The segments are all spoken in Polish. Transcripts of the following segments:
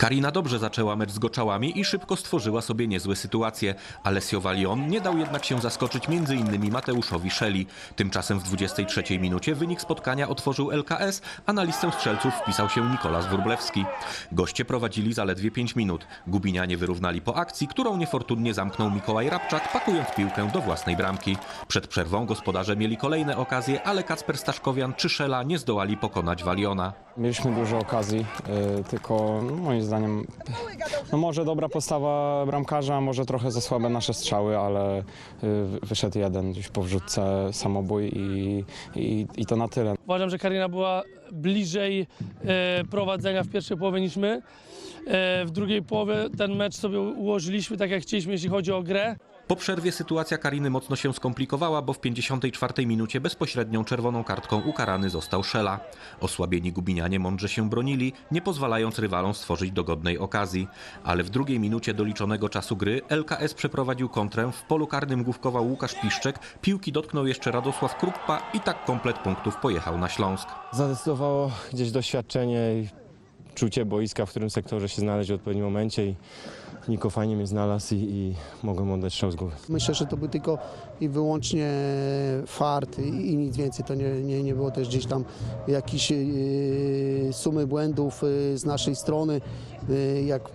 Karina dobrze zaczęła mecz z Goczałami i szybko stworzyła sobie niezłe sytuacje. Alessio Valion nie dał jednak się zaskoczyć m.in. Mateuszowi Szeli. Tymczasem w 23 minucie wynik spotkania otworzył LKS, a na listę strzelców wpisał się Nikolas Wróblewski. Goście prowadzili zaledwie 5 minut. Gubinianie wyrównali po akcji, którą niefortunnie zamknął Mikołaj Rabczak, pakując piłkę do własnej bramki. Przed przerwą gospodarze mieli kolejne okazje, ale Kacper Staszkowian czy Szela nie zdołali pokonać Waliona. Mieliśmy dużo okazji, y, tylko no, moim zdaniem no może dobra postawa bramkarza, może trochę za słabe nasze strzały, ale y, wyszedł jeden gdzieś po wrzutce samobój i, i, i to na tyle. Uważam, że Karina była bliżej e, prowadzenia w pierwszej połowie niż my. E, w drugiej połowie ten mecz sobie ułożyliśmy tak, jak chcieliśmy, jeśli chodzi o grę. Po przerwie sytuacja Kariny mocno się skomplikowała, bo w 54 minucie bezpośrednią czerwoną kartką ukarany został Szela. Osłabieni Gubinianie mądrze się bronili, nie pozwalając rywalom stworzyć dogodnej okazji. Ale w drugiej minucie doliczonego czasu gry LKS przeprowadził kontrę, w polu karnym główkował Łukasz Piszczek, piłki dotknął jeszcze Radosław Kruppa i tak komplet punktów pojechał na Śląsk. Zadecydowało gdzieś doświadczenie i czucie boiska, w którym sektorze się znaleźć w odpowiednim momencie i Niko fajnie mnie znalazł i, i mogłem oddać strzał z głowy. Myślę, że to był tylko i wyłącznie fart i, i nic więcej. To nie, nie, nie było też gdzieś tam jakiejś yy, sumy błędów yy, z naszej strony, yy, jak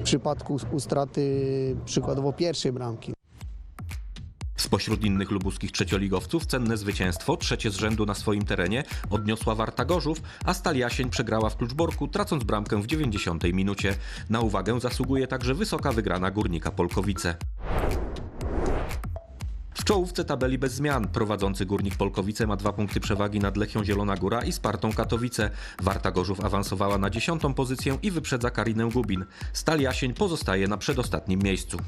w przypadku ustraty przykładowo pierwszej bramki. Spośród innych lubuskich trzecioligowców cenne zwycięstwo, trzecie z rzędu na swoim terenie, odniosła Warta Gorzów, a Stal Jasień przegrała w Kluczborku, tracąc bramkę w 90 minucie. Na uwagę zasługuje także wysoka wygrana Górnika Polkowice. W czołówce tabeli bez zmian prowadzący Górnik Polkowice ma dwa punkty przewagi nad Lechią Zielona Góra i Spartą Katowice. Warta Gorzów awansowała na dziesiątą pozycję i wyprzedza Karinę Gubin. Stal Jasień pozostaje na przedostatnim miejscu.